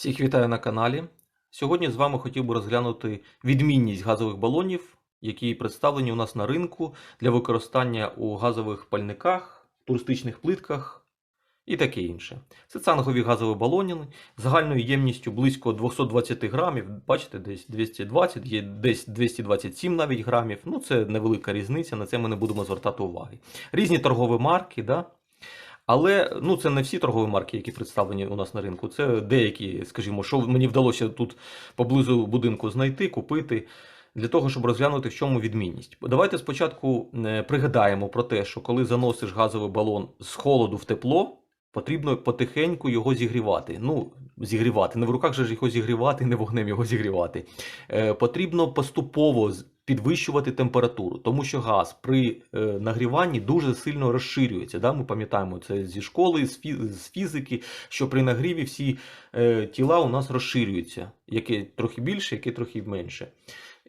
Всіх вітаю на каналі. Сьогодні з вами хотів би розглянути відмінність газових балонів, які представлені у нас на ринку для використання у газових пальниках, туристичних плитках і таке інше. Це цангові газові балони загальною ємністю близько 220 грамів. Бачите, десь 220, є десь 227 навіть грамів. Ну, це невелика різниця, на це ми не будемо звертати уваги. Різні торгові марки, да? Але ну, це не всі торгові марки, які представлені у нас на ринку. Це деякі, скажімо, що мені вдалося тут поблизу будинку знайти, купити. Для того, щоб розглянути, в чому відмінність. Давайте спочатку е, пригадаємо про те, що коли заносиш газовий балон з холоду в тепло, потрібно потихеньку його зігрівати. Ну, зігрівати, не в руках же його зігрівати, не вогнем його зігрівати. Е, потрібно поступово підвищувати температуру, тому що газ при е, нагріванні дуже сильно розширюється. Да? Ми пам'ятаємо це зі школи, з фізики, що при нагріві всі е, тіла у нас розширюються, яке трохи більше, яке трохи менше.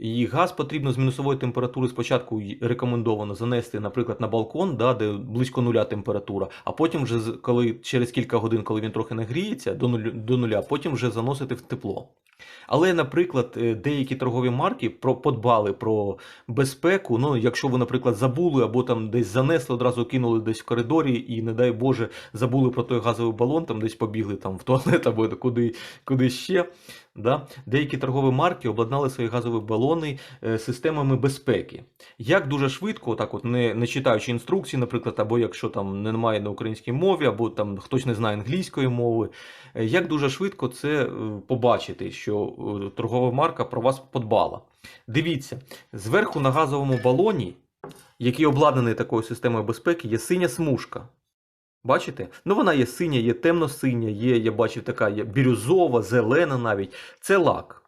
І газ потрібно з мінусової температури спочатку рекомендовано занести, наприклад, на балкон, да, де близько нуля температура, а потім вже коли через кілька годин, коли він трохи нагріється до нуля, до нуля, потім вже заносити в тепло. Але, наприклад, е, деякі торгові марки про подбали про безпеку. Ну, якщо ви, наприклад, забули або там десь занесли, одразу кинули десь в коридорі, і, не дай Боже, забули про той газовий балон, там десь побігли там в туалет або куди, куди ще. Да? Деякі торгові марки обладнали свої газові балони е, системами безпеки. Як дуже швидко, так от не, не читаючи інструкції, наприклад, або якщо там немає на українській мові, або там хтось не знає англійської мови, е, як дуже швидко це е, побачити, що торгова марка про вас подбала. Дивіться, зверху на газовому балоні, який обладнаний такою системою безпеки, є синя смужка. Бачите? Ну вона є синя, є темно-синя, є, я бачив, така є бірюзова, зелена навіть. Це лак.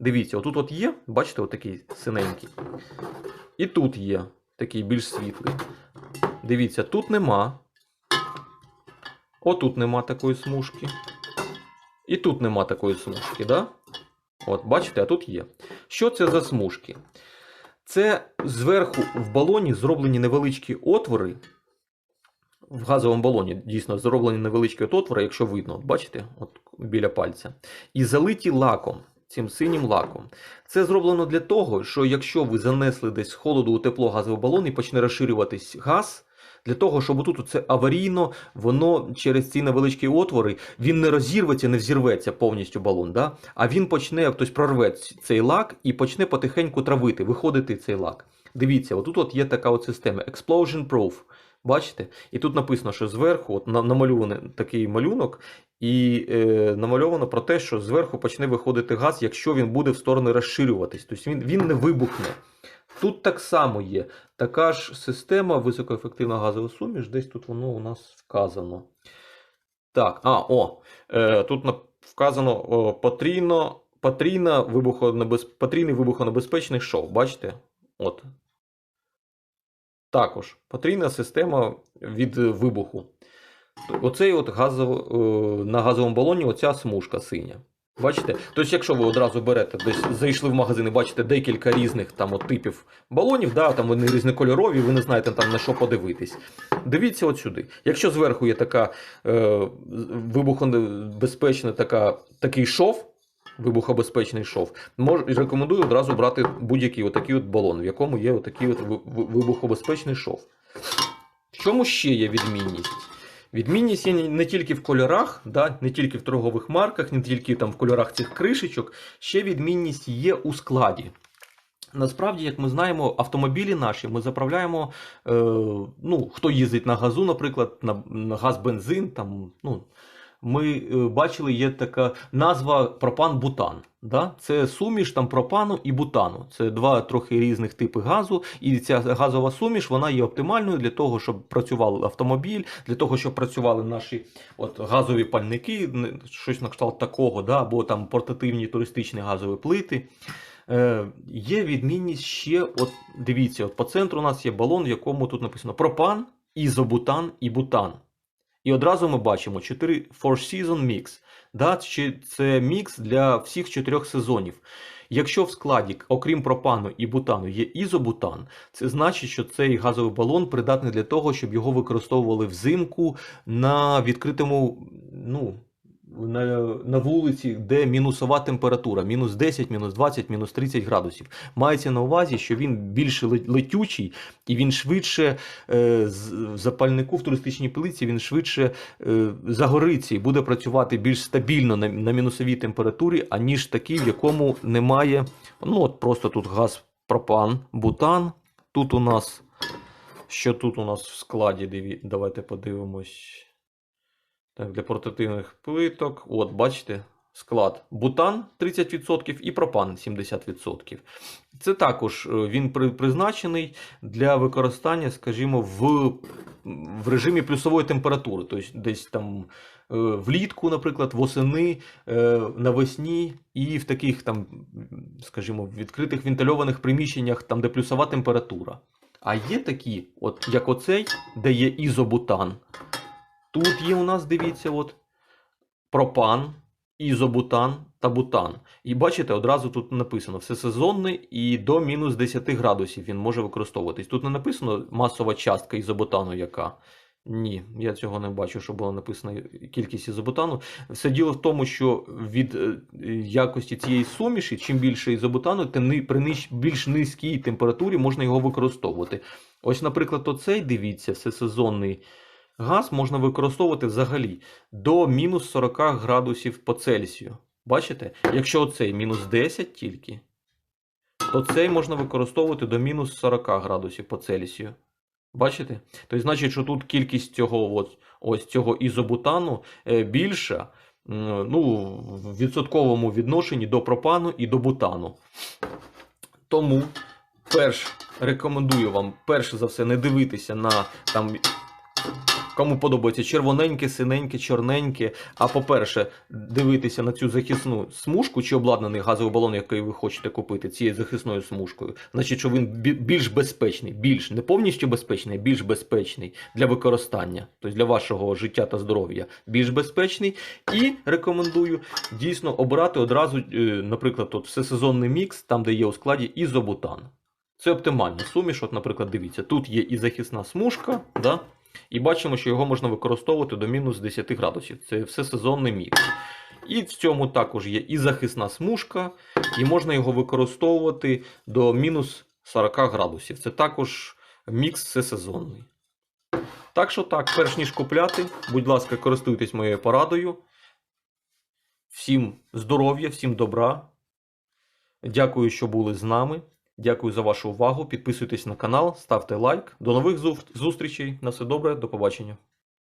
Дивіться, отут от є, бачите, отакий синенький. І тут є такий більш світлий. Дивіться, тут нема. Отут нема такої смужки. І тут нема такої смужки, да? От, бачите, а тут є. Що це за смужки? Це зверху в балоні зроблені невеличкі отвори. В газовому балоні дійсно зроблені невеличкі отвори, якщо видно, бачите, от біля пальця. І залиті лаком, цим синім лаком. Це зроблено для того, що якщо ви занесли десь холоду у тепло газовий балон і почне розширюватись газ, для того, щоб отут це аварійно, воно через ці невеличкі отвори, він не розірветься, не взірветься повністю балон, да? а він почне, хтось прорве цей лак і почне потихеньку травити, виходити цей лак. Дивіться, отут от є така от система Explosion Proof. Бачите? І тут написано, що зверху от намальований такий малюнок, і е, намальовано про те, що зверху почне виходити газ, якщо він буде в сторони розширюватись. Тобто він, він не вибухне. Тут так само є така ж система високоефективна газова суміш, десь тут воно у нас вказано. Так, а, о, е, тут вказано о, потрійно, потрійна вибухонебез... потрійний вибухонебезпечний шов. Бачите? От. Також потрійна система від вибуху. Оцей от газов, е, на газовому балоні оця смужка синя. Бачите? Тобто, якщо ви одразу берете, десь зайшли в магазин і бачите декілька різних там от типів балонів, да, там вони різнокольорові, ви не знаєте там на що подивитись. Дивіться от сюди. Якщо зверху є така е, вибухонебезпечна така, такий шов, вибухобезпечний шов, мож, рекомендую одразу брати будь-який отакий от балон, в якому є отакий от ви- ви- вибухобезпечний шов. В чому ще є відмінність? Відмінність є не- тільки в кольорах, да, не тільки в торгових марках, не тільки там в кольорах цих кришечок, ще відмінність є у складі. Насправді, як ми знаємо, автомобілі наші ми заправляємо. Е, ну, хто їздить на газу, наприклад, на, на газ, бензин. Там, ну, ми е, бачили, є така назва пропан-бутан. Да? Це суміш там пропану і бутану. Це два трохи різних типи газу. І ця газова суміш вона є оптимальною для того, щоб працював автомобіль, для того, щоб працювали наші от, газові пальники, щось на кшталт такого, да? або там портативні туристичні газові плити. Е, є відмінність ще, от дивіться, от по центру у нас є балон, в якому тут написано пропан, ізобутан і бутан. І одразу ми бачимо 4 Four Season Mix. Да, це мікс для всіх чотирьох сезонів. Якщо в складі, окрім пропану і бутану, є ізобутан, це значить, що цей газовий балон придатний для того, щоб його використовували взимку на відкритому, ну, на, на вулиці, де мінусова температура, мінус 10, мінус 20, мінус 30 градусів. Мається на увазі, що він більш летючий і він швидше е, в запальнику в туристичній плиці він швидше е, загориться і буде працювати більш стабільно на, на мінусовій температурі, аніж такий, в якому немає. Ну, от просто тут газ пропан, бутан. Тут у нас. Що тут у нас в складі? Давайте подивимось. Так, для портативних плиток. От, бачите, склад бутан 30% і пропан 70%. Це також е, він призначений для використання, скажімо, в, в режимі плюсової температури. Тобто десь там е, влітку, наприклад, восени, е, навесні і в таких там, скажімо, відкритих вентильованих приміщеннях, там, де плюсова температура. А є такі, от як оцей, де є ізобутан. Тут є у нас, дивіться, от пропан, ізобутан та бутан. І бачите, одразу тут написано всесезонний і до мінус 10 градусів він може використовуватись. Тут не написано масова частка ізобутану, яка. Ні, я цього не бачу, що було написано кількість ізобутану. Все діло в тому, що від е, якості цієї суміші, чим більше ізобутану, тим при більш низькій температурі можна його використовувати. Ось, наприклад, оцей, дивіться, всесезонний газ можна використовувати взагалі до мінус 40 градусів по Цельсію. Бачите? Якщо оцей мінус 10 тільки, то цей можна використовувати до мінус 40 градусів по Цельсію. Бачите? Тобто, значить, що тут кількість цього, ось цього ізобутану е, більша ну, в відсотковому відношенні до пропану і до бутану. Тому перш рекомендую вам перш за все не дивитися на там. Кому подобається червоненьке, синеньке, чорненьке. А по-перше, дивитися на цю захисну смужку чи обладнаний газовий балон, який ви хочете купити, цією захисною смужкою. Значить, що він більш безпечний, більш не повністю безпечний, а більш безпечний для використання, тобто для вашого життя та здоров'я, більш безпечний. І рекомендую дійсно обрати одразу, е, наприклад, от всесезонний мікс, там де є у складі ізобутан. Це оптимальна суміш. От, наприклад, дивіться, тут є і захисна смужка, да? І бачимо, що його можна використовувати до мінус 10 градусів. Це все сезонний мікс. І в цьому також є і захисна смужка, і можна його використовувати до мінус 40 градусів. Це також мікс всесезонний. Так що так, перш ніж купляти, будь ласка, користуйтесь моєю порадою. Всім здоров'я, всім добра. Дякую, що були з нами. Дякую за вашу увагу. Підписуйтесь на канал, ставте лайк. До нових зустрічей. На все добре, до побачення.